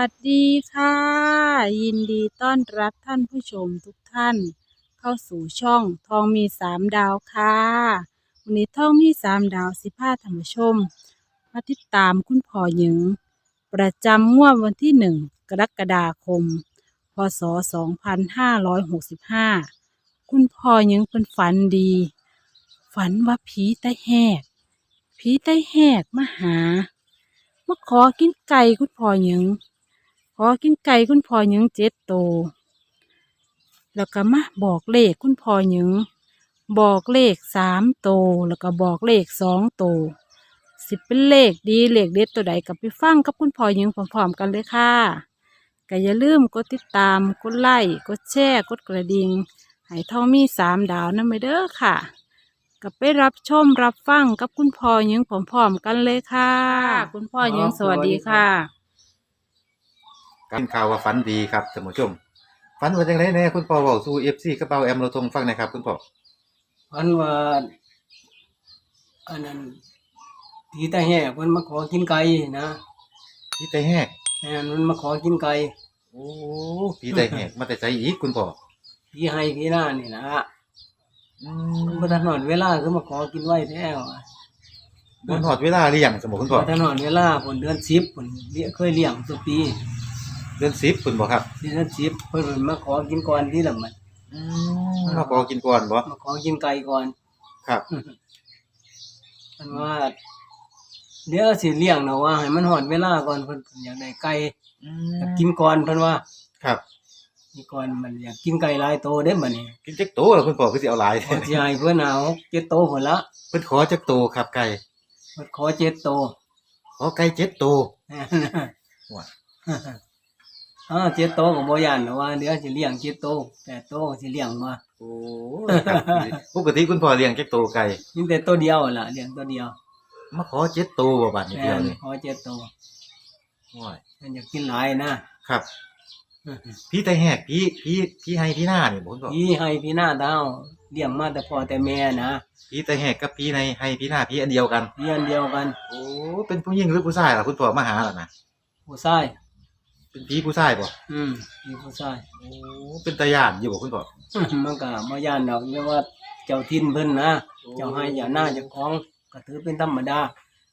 วัสดีค่ะ ยินดีต้อนรับท่านผู้ชมทุกท่าน เข้าสู่ช่องทองมีสามดาวค่ะ วันนี้ทองมีสามดาวสิพาท่านผู้ชมมาติดตามคุณพ่อหญิง ประจำงวดวันที่หนึ่งกรกฎาคม พศสองพันห้าร้อยหกสิบห้าคุณพ่อหญิงเป็นฝันดี ฝันว่าผีใต้แหกผีใต้แหกมาหามาขอกินไก่คุณพ่อหยัง ขอกินไก่คุณพ่อหยังเจ็ดโตวแล้วก็มาบอกเลขคุณพ่อหยังบอกเลขสามโตวแล้วก็บอกเลขสองโตวสิเป็นเลขดีเลขเด็ดตัวใดกับไปฟังกับคุณพ่อหยังพร้อมๆกันเลยค่ะก็อย่าลืมกดติดตาม กดไลค์ กดแชร์ กดกระดิ่งให้ทองมีสามดาวนั่นไปเด้อค่ะ กับไปรับชมรับฟังกับคุณพ่อหยิงพร้อมๆกันเลยค่ะ คุณพ่อหยิงสวัสดีค่ะ กันข่าวว่าฝันดีครับท่านผู้ชมฝันว่าจังไดแน่คุณพ่อเว้าสู่ FC กระเป๋าแอมเราทงฟังหนะครับคุณพ่อพันว่าอันนั้นทีตาแห่เพิ่นมาขอกินไก่นะพี่ไตแหกแห่มันมาขอกินไก่โอ้พี่ไตแหกมาแต่ใจอีกคุณพ่อพี่ให้พี่หน้านี่นะอืมันมบ่ทันหอดเวลาคือมาขอกินไว้แท้ว่ะบนหอดเวลาหรือยังสมมุติคุณพ่อบ่ทันหอดเวลาเพิ่นเดือน10เพิ่นเลี้ยเคยเลี้ยงทุกปี เดือน10คุณบ่ครับเดือน10เพิ่นมาขอกินก่อนที่ละมันอืมมาขอกินก่อนบ่มาขอกินไก่ก่อนครับมันว่าเดี๋ยวสิเลี้ยงนะว่า ให้มันหอดเวลาก่อนเพิ่นเพิ่นอยากได้ไก่อือยากมกินก่อนเพิ่นว่า ครับนี่ก่อนมันอยากกินไก่หลายโตเด้บัดนี้กินจักโตแล้วคุณพ่อคือสิเอาหลายขอสิให้เพิ่นเอาเจ็ดโตพุ่นละเพิ่นขอจักโตครับไก่เพิ่นขอเจ็ดโตขอไก่เจ็ดโต ว้าอ่าเจ็ดโตก็บ่ย่านหรอกว่าเดี๋ยวสิเลี้ยงเจ็ดโตแปดโตสิเลี้ยงมาโอ้ครับปกติคุณพ่อเลี้ยงจักโตไก่มีแต่ตัวเดียวล่ะเลี้ยงตัวเดียวมาขอเจ็ดโตบ่บัดนี้แม่เดียวนนี่ขอเจ็ดโตว้ายมันอยากกินหลายนะครับ พี่ไตแหกพี่พี่พี่ให้พี่หน้านี่บ่คุณพ่อพี่ให้พี่หน้าดาวเลี้ยงมาแต่พ่อแต่แม่นะพี่ไตแหกกับพี่ในให้พี่หน้าพี่อันเดียวกันพี่อันเดียวกัน โอ้เป็นผู้หญิงหรือผู้ชายล่ะคุณพ่อมาหาล่ะนะผู้ชาย เป็นพี่ผู้ชายบ่อืมพี่ผู้ชายโอ้เป็นตาย่านอยู่บ่คุณพ่อมันก็บ่ย่านดอกเรียกว่าเจ้าทินเพิ่นนะเจ้าให้เจ้าหน้าเจ้าของก็ถือเป็นธรรมดา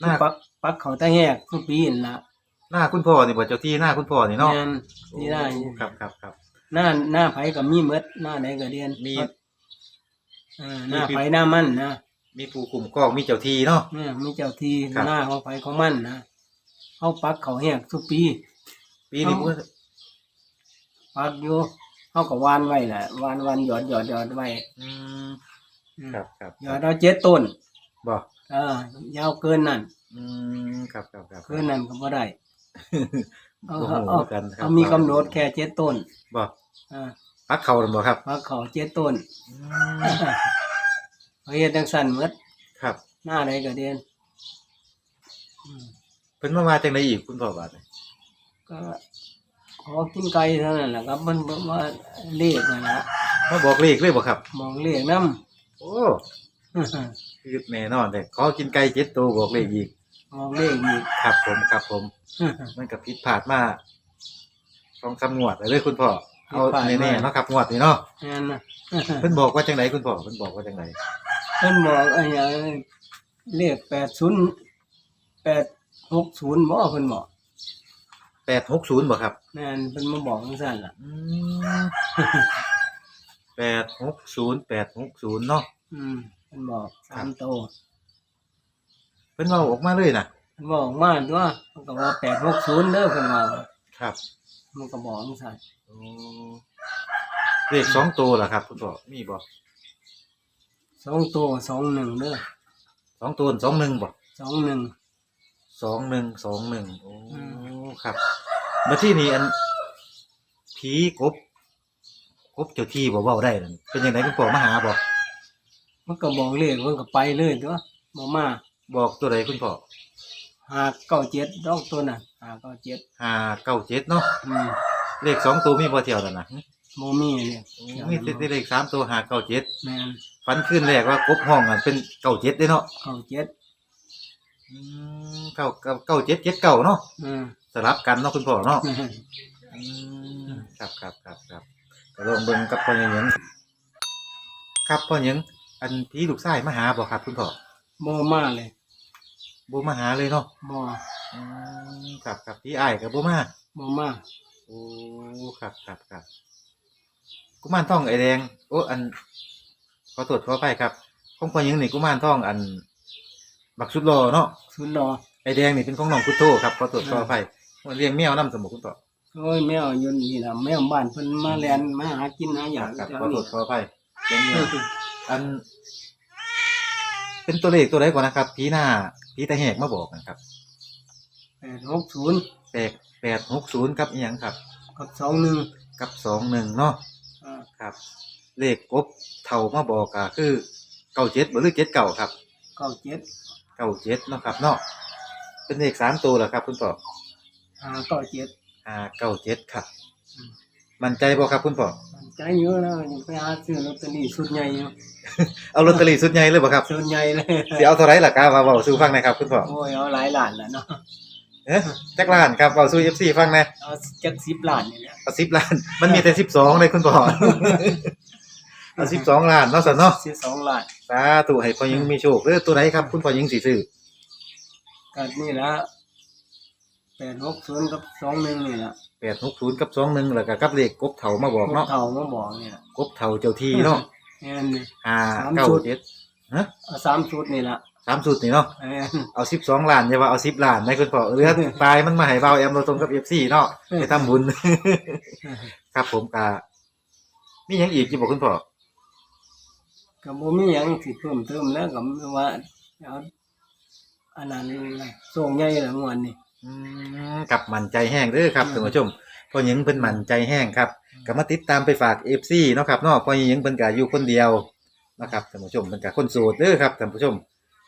หน้าปักปักเขาตะแหกทุกปีนั่นล่ะหน้าคุณพ่อนี่บ่เจ้าที่หน้าคุณพ่อนี่เนาะแม่นนี่ได้โอ้ครับครับครับ หน้าหน้าไผก็มีเมดหน้าไหนก็เรียนมี เออหน้าไผหน้ามันนะมีผู้คุ้มครองมีเจ้าที่เนาะ เนี่ยมีเจ้าที่ครับ หน้าของไผของมันนะเขาปักเขาแหกทุกปี ปีนี้เอ้าผู้ปักอยู่เขาก็วานไว้แหละวานวานหยอดหยอดหยอดไว้อืมอืมครับครับหยอดเอาเจ็ดต้นบ่เออยาวเกินนั่นอืมครับครับครับเกินนั่นก็บ่ได้เอาโอ้โหเอาเอากันครับเอามีกำหนดแค่เจ็ดต้นบ่อ่าปักเขานั่นบ่ครับปักเขาเจ็ดต้นอืมเขาเฮ็ดจังซั่นหมดครับ หน้าไหนก็เรียนอืมเพิ่นมาว่าจังไดอีกคุณพ่อบาดนี้ ก็ขอกินไก่เท่านั้นแหละครับมันบอกว่าเลขนะนะมาบอกเลขเลยบ่ครับ มองเลขน้โอ้ำ คือแน่นอนแต่ขอกินไก่เจ็ดตัวบอกเลขอีกมองเลขอีก ครับผมครับผม มันกับผิดพลาดมาสองสามงวดเลยคุณพ่อเอาแน่ๆเนาะครับงวดนี้เนาะนั่นนะเพิ่นบอกว่าจังไหนคุณพ่อเพิ่นบอกว่าจังไหนเพิ่นบอกไอ้หยังเลขแปดศูนย์แปดหกศูนย์บ่เพิ่นบอก แปดหกศูนย์บ่ครับนั่นเพิ่นมาบอกจังซั่นล่ะแปดหกศูนย์แปดหกศูนย์เนาะ อืมเพิ่นบอกสามโตวเพิ่นเว่าออกมาเลยนะเพิ่นบอกมาตัวมันก็ว่าแปดหกศูนย์เด้อเพิ่นว่าครับมันก็บอกจังซั่นโอ้เลขสองตัวล่ะครับคุณพ่อมีบ่สองตัวสองหนึ่งเด้อสองตัวสองหนึ่งบ่สองหนึ่ง สองหนึ่งสองหนึ่งโอ้อืครับมาที่นี่อันผีกบกบเจ้าที่บ่เว้าได้นั่นเป็นยังไงคุณพ่อมาหาบ่มันก็บอกเลขมันก็ไปเลยตัวบ่มาบอกตัวใดคุณพ่อหาเก้าเจ็ดดอกตัวน่ะหาเก้าเจ็ดห้าเก้าเจ็ดเนาะอืมเลขสองตัวมีบ่เที่ยวแล้วนะโมมี่เนี่ยมีแต่เลขสามตัวห้าเก้าเจ็ดแมนฟันขึ้นแรกว่ากบห้องอะเป็นเก้าเจ็ดเด้เนาะเก้าเจ็ด อืมเก้าเก้าเก้าเจ็ดเจ็ดเก้าเนาะอืมสลับกันเนาะคุณพ่อเนาะอืมครับครับครับครับก็ลองเบิ่งกับพ่อหยังหยังครับพ่อหยังอันพี่ลูกชายมาหาบ่ครับ คุณพ่อบ่มาเลยบ่มาหาเลยเนาะบ่อืมครับครับพี่อ้ายก็บ่มาบ่มาโอ้ครับครับครับกุมารทองไอแดงโอ้อันขอตรวจขอไปครับของพ่อหยังนี่กุมารทองอัน บักชุดรอเนาะสุดรอไอแดงนี่เป็นของน้องพุทโธครับขอตรวจขอไปเลี้ยงแมวนํสมมุติคุณพ่อโอ้ยแมวอยู่นี่ล่ะแมวบ้านเพิ่นมาแลนมาหากินหาหคยัรับงครับขอตรวจขอไปเลี้ยงแมวอัน เป็นตัวเลขตัวใดก่อนนะครับพีหน้าพีตาแหกมาบอกนะครับ860แปดแปดหกศูนย์กับอีหยังครับกับ21กับสองหนึ่งเนาะอ่าครับ เลขกบเท่ามาบอกก็คือเก้าเจ็ดหรือเจ็ดเก่าครับ97เก้าเจ็ดเนาะครับเนาะเป็นเลขสามตัวเหรอครับ คุณพ่ออ่า97อ่าเก้าเจ็ดครับ มั่นใจบ่ครับคุณพ่อมันใจเยอะนะยังไปหาซื้อลอตเตอรี่สุดใหญ่อยู่เอาลอตเตอรี่สุดใหญ่เลยบ่ครับสุดใหญ่เลยสิเอาเท่าไหรล่ะครับมาเบาสู้ฟังหนะครับคุณพ่อโอ้ยเอาหลายล้านแล้วเนาะเอ๊ะจักล้านครับเบาสู้เอฟซีฟังนะเอาจัก10ล้านนี่แหละเอาสิบล้าน มันมีแต่สิบสองเลยคุณพ่อเอาสิบสองล้านเนาะสันเนาะ12ล้าน สาธุให้พ่อยิงมีโชคเด้อตัวไหนครับ คุณพ่อยิงสีซื้อก็นี่ละ860กับ21นี่ล่ะแปดหกศูนย์กับสองหนึ่งแล้วก็กับเลขกบเถามาบอกเนาะเฒ่ามาบอกนี่ล่ะกบเถาเจ้าที่เนาะแม่นนี่ห้าสามเก้าชุด เจ็ดฮะเอาสามชุดนี่ล่ะสามสุดนี่เนาะแม่น เอาสิบสองล้านอย่าว่าเอาสิบล้านนะคุณพ่อเรือปลายมันมาให้เบาแอมเราตรงกับเอฟซีเนาะไปทำบุญ ครับผมกามีหยังอีกที่บอกคุณพ่อ ก็บ่มีหยังสิเพิ่มเติมแล้วก็ว่าเอาอันนั้นล่ะส่งใหญ่ละม่วนนี่อืมกับมันใจแห้งเด้อครับท่านผู้ชมพ่อหญิงเพิ่นมันใจแห้งครับก็มาติดตามไปฝากเอฟซีเนาะครับเนาะพ่อหญิงเพิ่นก็อยู่คนเดียวนะครับท่านผู้ชมเพิ่นก็คนโสดเด้อครับท่านผู้ชม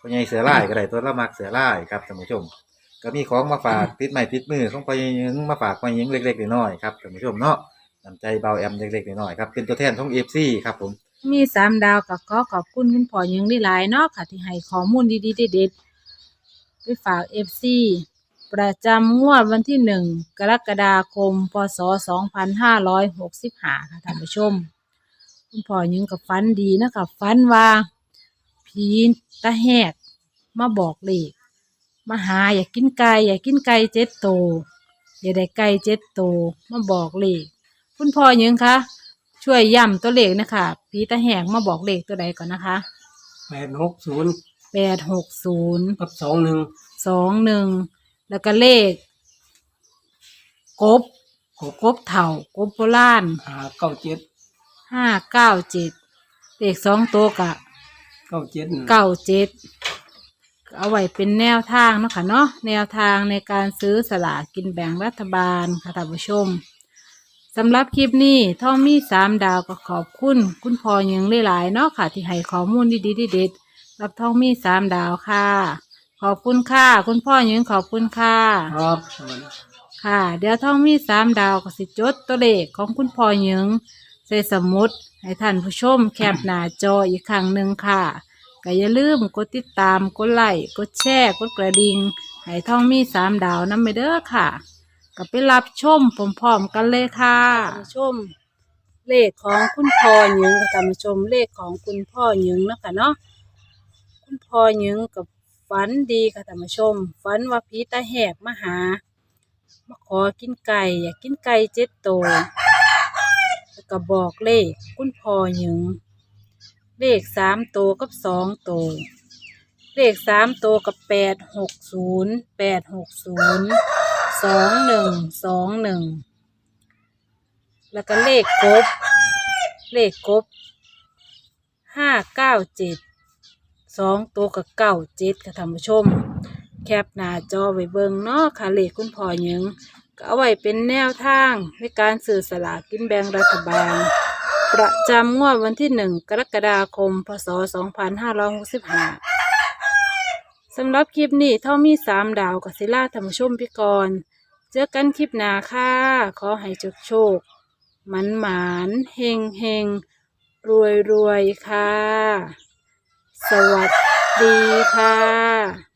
พ่อใหญ่เสือลายก็ได้ตัวละมักเสือลายครับท่านผู้ชม ก็มีของมาฝากติดไม้ติดมือของพ่อหญิงมาฝากพ่อหญิงเล็กๆน้อยๆครับท่านผู้ชมเนาะน้ำใจเบาแอมเล็กๆน้อยๆครับเป็นตัวแทนของเอฟซีครับผม มีสามดาวกับขอขอบคุณคุณพ่อยังได้หลายเนาะค่ะที่ให้ข้อมูลดีๆเด็ดๆไปฝากเอฟซีประจำงวดวันที่หนึ่งกรกฎาคม พศสองพันห้าร้อยหกสิบห้าค่ะท่านผู้ชม คุณพ่อยังกับฟันดีนะคะฟันว่า ผีตาแหกมาบอกเลขมาหาอยากกินไก่อยากกินไก่เจ็ดโตอยากได้ไก่เจ็ดโตมาบอกเลขคุณพ่อยังคะ ช่วยย้ำตัวเลขนะคะผีตาแหงมาบอกเลขตัวใดก่อนนะคะ860แปดหกศูนย์กับ21สองหนึ่งแล้วก็เลข กบกบกบเถ่ากบโบราณ597ห้าเก้าเจ็ดเลขสองตัวกะ97เก้าเจ็ดเอาไว้เป็นแนวทางเนาะค่ะเนาะแนวทางในการซื้อสลากกินแบ่งรัฐบาลค่ะท่านผู้ชม สำหรับคลิปนี้ท่องมีสามดาวก็ขอบคุณ คุณพ่อยังหลายๆเนาะค่ะ ที่ให้ข้อมูลดีๆเด็ดๆรับท่องมีสามดาวค่ะ ขอบคุณค่ะ คุณพ่อยังขอบคุณค่ะ ครับสวัสดีค่ะ เดี๋ยวท่องมีสามดาวก็สิจดตัวเลขของคุณพ่อหยิงใส่สมุดให้ท่านผู้ชมแคปหน้าจออีกครั้งหนึ่งค่ะก็อย่าลืมกดติดตาม กดไลค์ กดแชร์ กดกระดิ่งให้ท่องมีสามดาวนั่นไปเด้อค่ะ ก็ไปรับชมพร้อมๆกันเลยค่ะชม เลขของคุณพ่อหยิงก็ท่านผู้ชมเลขของคุณพ่อหยิงเนาะคะเนาะคุณพ่อหยิงกับฝันดีค่ะท่านผู้ชมฝันว่าผีตาแหกมาหามาขอกินไก่อยากกินไก่เจ็ดตัวแล้วก็บอกเลขคุณพ่อหยิง เลขสามตัวกับสองตัวเลขสามตัวกับแปดหกศูนย์แปดหกศูนย์ สองหนึ่งสองหนึ่งแล้วก็เลขกบ เลขกบห้าเก้าเจ็ดสองตัวกับเก้าเจ็ดค่ะท่านผู้ชม แคปหน้าจอไว้เบิ่งเนาะค่ะเลขคุณพ่อหยิงก็เอาไว้เป็นแนวทางในการสื่อสลากกินแบ่งรัฐบาล ประจำงวดวันที่หนึ่งกรกฎาคม พศสองพันห้าร้อยหกสิบห้าสำหรับคลิปนี้เท่ามีสามดาวกับศิลาธรรมชมพิกร เจอกันคลิปหน้าค่ะ ขอให้โชคโชคหมันหมานเฮงเฮงรวยรวยค่ะ สวัสดีค่ะ